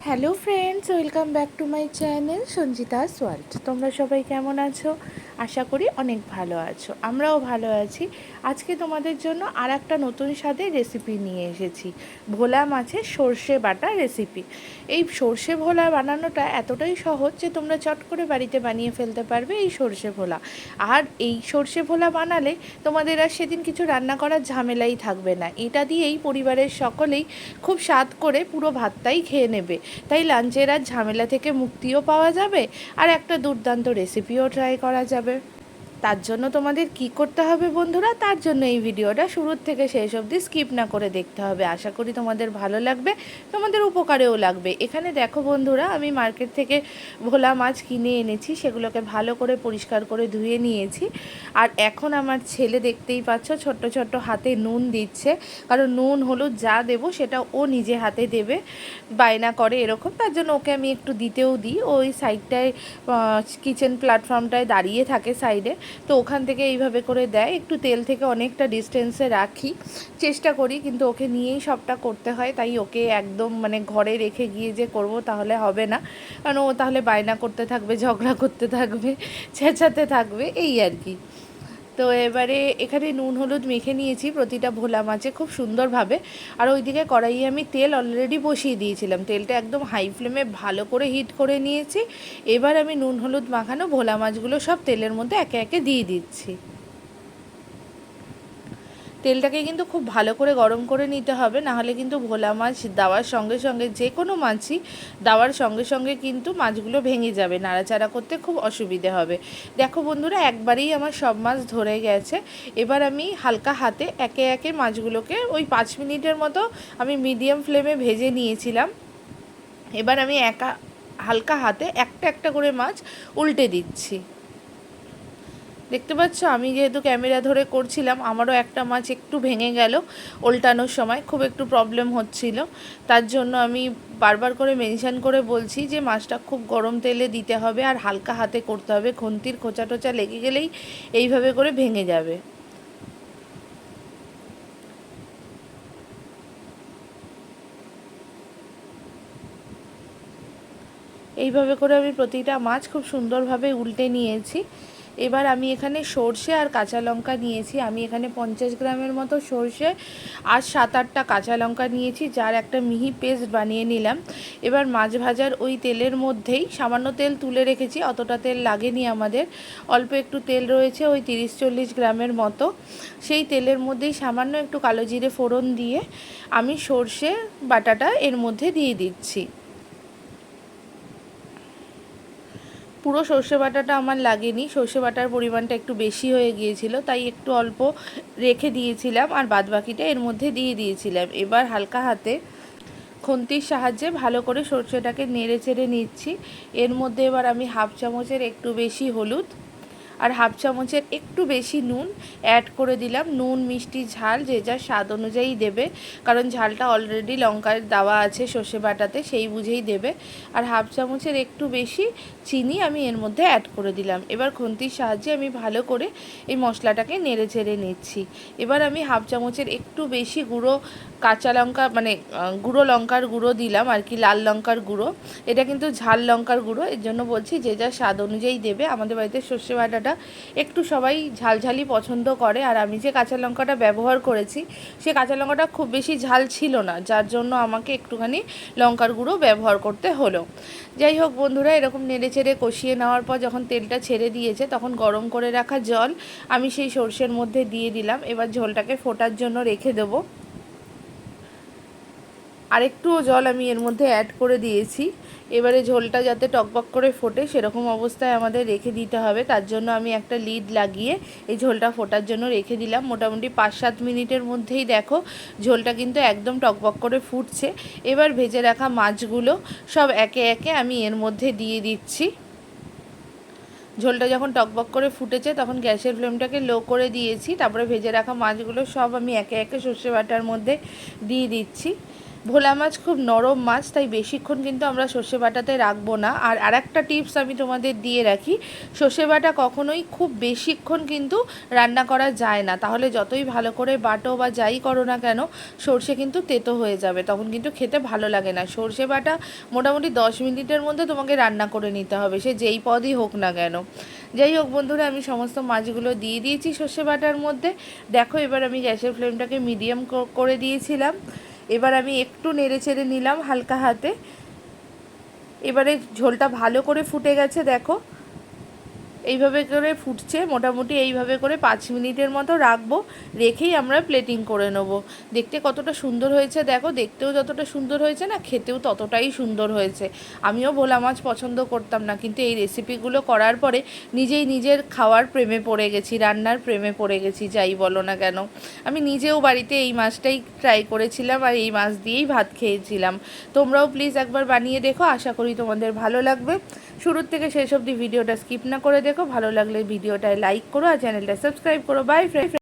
Hello friends welcome back to my channel Sanjita world তোমরা সবাই কেমন আছো? আশা করি অনেক ভালো আছো। আমরাও ভালো আছি। আজকে তোমাদের জন্য আর একটা নতুন স্বাদের রেসিপি নিয়ে এসেছি। ভোলা মাছের সর্ষে বাটা রেসিপি এই সর্ষে ভোলা বানানোটা এতটাই সহজ যে তোমরা চট করে বাড়িতে বানিয়ে ফেলতে পারবে এই সর্ষে ভোলা। আর এই সর্ষে ভোলা বানালে তোমাদের আর সেদিন কিছু রান্না করার ঝামেলাই থাকবে না। এটা দিয়েই পরিবারের সকলেই খুব স্বাদ করে পুরো ভাতটাই খেয়ে নেবে। তাই লাঞ্চের আর ঝামেলা থেকে মুক্তিও পাওয়া যাবে আর একটা দুর্দান্ত রেসিপিও ট্রাই করা যাবে। 팁을 তার জন্য তোমাদের কি করতে হবে বন্ধুরা? তার জন্য এই ভিডিওটা শুরুর থেকে শেষ অবধি স্কিপ না করে দেখতে হবে। আশা করি তোমাদের ভালো লাগবে, তোমাদের উপকারেও লাগবে। এখানে দেখো বন্ধুরা, আমি মার্কেট থেকে ভোলা মাছ কিনে এনেছি, সেগুলোকে ভালো করে পরিষ্কার করে ধুয়ে নিয়েছি। আর এখন আমার ছেলে দেখতেই পাচ্ছ, ছোট্ট ছোট্ট হাতে নুন দিচ্ছে। কারণ নুন, হলুদ যা দেবো সেটা ও নিজে হাতে দেবে, বায়না করে এরকম। তার জন্য ওকে আমি একটু দিতেও দিই। ওই সাইডটায় কিচেন প্ল্যাটফর্মটায় দাঁড়িয়ে থাকে সাইডে তো ওখান থেকে এইভাবে করে দেয়। একটু তেল থেকে অনেকটা ডিস্টেন্সে রাখি। চেষ্টা করি, কিন্তু ওকে নিয়েই সবটা করতে হয়। তাই ওকে একদম মানে ঘরে রেখে গিয়ে যে করব তাহলে হবে না। কারণ ও তাহলে বায়না করতে থাকবে, ঝগড়া করতে থাকবে, চেঁচাতে থাকবে, এই আর কি। তো এবারে এখানে নুন, হলুদ মেখে নিয়েছি প্রতিটা ভোলা মাছে খুব সুন্দরভাবে। আর ওইদিকে কড়াইয়ে আমি তেল অলরেডি বসিয়ে দিয়েছিলাম। তেলটা একদম হাই ফ্লেমে ভালো করে হিট করে নিয়েছি। এবার আমি নুন, হলুদ মাখানো ভোলা মাছগুলো সব তেলের মধ্যে একে একে দিয়ে দিচ্ছি। তেলটাকে কিন্তু খুব ভালো করে গরম করে নিতে হবে, নাহলে কিন্তু ভোলা মাছ দেওয়ার সঙ্গে সঙ্গে যে কোনো মাছই দেওয়ার সঙ্গে সঙ্গে কিন্তু মাছগুলো ভেঙে যাবে, নাড়াচাড়া করতে খুব অসুবিধে হবে। দেখো বন্ধুরা, একবারেই আমার সব মাছ ধরে গেছে। এবার আমি হালকা হাতে একে একে মাছগুলোকে ওই পাঁচ মিনিটের মতো আমি মিডিয়াম ফ্লেমে ভেজে নিয়েছিলাম। এবার আমি একা, হালকা হাতে একটা একটা করে মাছ উল্টে দিচ্ছি। দেখতে পাচ্ছ, আমি যেহেতু ক্যামেরা ধরে করছিলাম, আমারও একটা মাছ একটু ভেঙে গেল উল্টানোর সময়, খুব একটু প্রবলেম হচ্ছিল। তার জন্য আমি বারবার করে মেনশান করে বলছি যে, মাছটা খুব গরম তেলে দিতে হবে আর হালকা হাতে করতে হবে, খন্তির খোঁচা টোচা লেগে গেলেই এইভাবে করে ভেঙে যাবে। এইভাবে করে আমি প্রতিটা মাছ খুব সুন্দরভাবে উল্টে নিয়েছি। এবার আমি এখানে সর্ষে আর কাঁচা লঙ্কা নিয়েছি। আমি এখানে পঞ্চাশ গ্রামের মতো সর্ষে আর সাত আটটা কাঁচা লঙ্কা নিয়েছি, যার একটা মিহি পেস্ট বানিয়ে নিলাম। এবার মাছ ভাজার ওই তেলের মধ্যেই সামান্য তেল তুলে রেখেছি, অতটা তেল লাগেনি আমাদের। অল্প একটু তেল রয়েছে ওই তিরিশ চল্লিশ গ্রামের মতো। সেই তেলের মধ্যেই সামান্য একটু কালো জিরে ফোড়ন দিয়ে আমি সর্ষে বাটাটা এর মধ্যে দিয়ে দিচ্ছি। পুরো সর্ষে বাটাটা আমার লাগেনি। সর্ষে বাটার পরিমাণটা একটু বেশি হয়ে গিয়েছিল, তাই একটু অল্প রেখে দিয়েছিলাম আর বাদ বাকিটা এর মধ্যে দিয়ে দিয়েছিলাম। এবার হালকা হাতে খন্তির সাহায্যে ভালো করে সর্ষেটাকে নেড়ে চেড়ে নিচ্ছি। এর মধ্যে এবার আমি হাফ চামচের একটু বেশি হলুদ আর হাফ চামচের একটু বেশি নুন অ্যাড করে দিলাম। নুন, মিষ্টি, ঝাল যে যার স্বাদ অনুযায়ী দেবে। কারণ ঝালটা অলরেডি লঙ্কার দেওয়া আছে সর্ষে বাটাতে, সেই বুঝেই দেবে। আর হাফ চামচের একটু বেশি চিনি আমি এর মধ্যে অ্যাড করে দিলাম। এবার খুন্তির সাহায্যে আমি ভালো করে এই মশলাটাকে নেড়ে চেড়ে নিচ্ছি। এবার আমি হাফ চামচের একটু বেশি গুঁড়ো কাঁচা লঙ্কা মানে গুঁড়ো লঙ্কার গুঁড়ো দিলাম আর কি, লাল লঙ্কার গুঁড়ো। এটা কিন্তু ঝাল লঙ্কার গুঁড়ো, এর জন্য বলছি যে যা স্বাদ অনুযায়ী দেবে। আমাদের বাড়িতে সর্ষে বাটাটা একটু সবাই ঝালঝালি পছন্দ করে। আর আমি যে কাঁচা লঙ্কাটা ব্যবহার করেছি, সে কাঁচা লঙ্কাটা খুব বেশি ঝাল ছিল না, যার জন্য আমাকে একটুখানি লঙ্কার গুঁড়ো ব্যবহার করতে হলো। যাই হোক বন্ধুরা, এরকম নেড়ে চেড়ে কষিয়ে নেওয়ার পর যখন তেলটা ছেড়ে দিয়েছে, তখন গরম করে রাখা জল আমি সেই সর্ষের মধ্যে দিয়ে দিলাম। এবার ঝোলটাকে ফোটার জন্য রেখে দেবো। আরেকটুও জল আমি এর মধ্যে অ্যাড করে দিয়েছি। এবারে ঝোলটা যাতে টকবক করে ফোটে, সেরকম অবস্থায় আমাদের রেখে দিতে হবে। তার জন্য আমি একটা লিড লাগিয়ে এই ঝোলটা ফোটার জন্য রেখে দিলাম। মোটামুটি পাঁচ সাত মিনিটের মধ্যেই দেখো, ঝোলটা কিন্তু একদম টকবক করে ফুটছে। এবার ভেজে রাখা মাছগুলো সব একে একে আমি এর মধ্যে দিয়ে দিচ্ছি। ঝোলটা যখন টকবক করে ফুটেছে, তখন গ্যাসের ফ্লেমটাকে লো করে দিয়েছি। তারপরে ভেজে রাখা মাছগুলো সব আমি একে একে সর্ষে বাটার মধ্যে দিয়ে দিচ্ছি। ভোলা মাছ খুব নরম মাছ, তাই বেশিক্ষণ কিন্তু আমরা সর্ষে বাটাতে রাখব না। আর আরেকটা টিপস আমি তোমাদের দিয়ে রাখি, সর্ষে বাটা কখনোই খুব বেশিক্ষণ কিন্তু রান্না করা যায় না। তাহলে যতই ভালো করে বাটো বা যাই করো না কেন, সর্ষে কিন্তু তেতো হয়ে যাবে, তখন কিন্তু খেতে ভালো লাগে না। সর্ষে বাটা মোটামুটি দশ মিনিটের মধ্যে তোমাকে রান্না করে নিতে হবে, সে যেই পদই হোক না কেন। যাই হোক বন্ধুরা, আমি সমস্ত মাছগুলো দিয়ে দিয়েছি সর্ষে বাটার মধ্যে। দেখো, এবার আমি গ্যাসের ফ্লেমটাকে মিডিয়াম করে দিয়েছিলাম। এবার আমি একটু নেড়ে চেড়ে নিলাম হালকা হাতে। এবারে ঝোলটা ভালো করে ফুটে গেছে, দেখো। এইভাবে করে ফুটছে, মোটামুটি এইভাবে করে পাঁচ মিনিটের মতো রাখব, রেখেই আমরা প্লেটিং করে নেব। দেখতে কতটা সুন্দর হয়েছে, দেখো, দেখতেও যতটা সুন্দর হয়েছে না, খেতেও ততটাই সুন্দর হয়েছে। আমিও ভোলা মাছ পছন্দ করতাম না, কিন্তু এই রেসিপিগুলো করার পরে নিজেই নিজের খাওয়ার প্রেমে পড়ে গেছি, রান্নার প্রেমে পড়ে গেছি, যাই বলো না কেন। আমি নিজেও বাড়িতে এই মাছটাই ট্রাই করেছিলাম আর এই মাছ দিয়েই ভাত খেয়েছিলাম। তোমরাও প্লিজ একবার বানিয়ে দেখো, আশা করি তোমাদের ভালো লাগবে। শুরুর থেকে শেষ অবধি ভিডিওটা স্কিপ না করে দেখো, ভালো লাগলে ভিডিওটায় লাইক করো আর চ্যানেলটা সাবস্ক্রাইব করো। By friend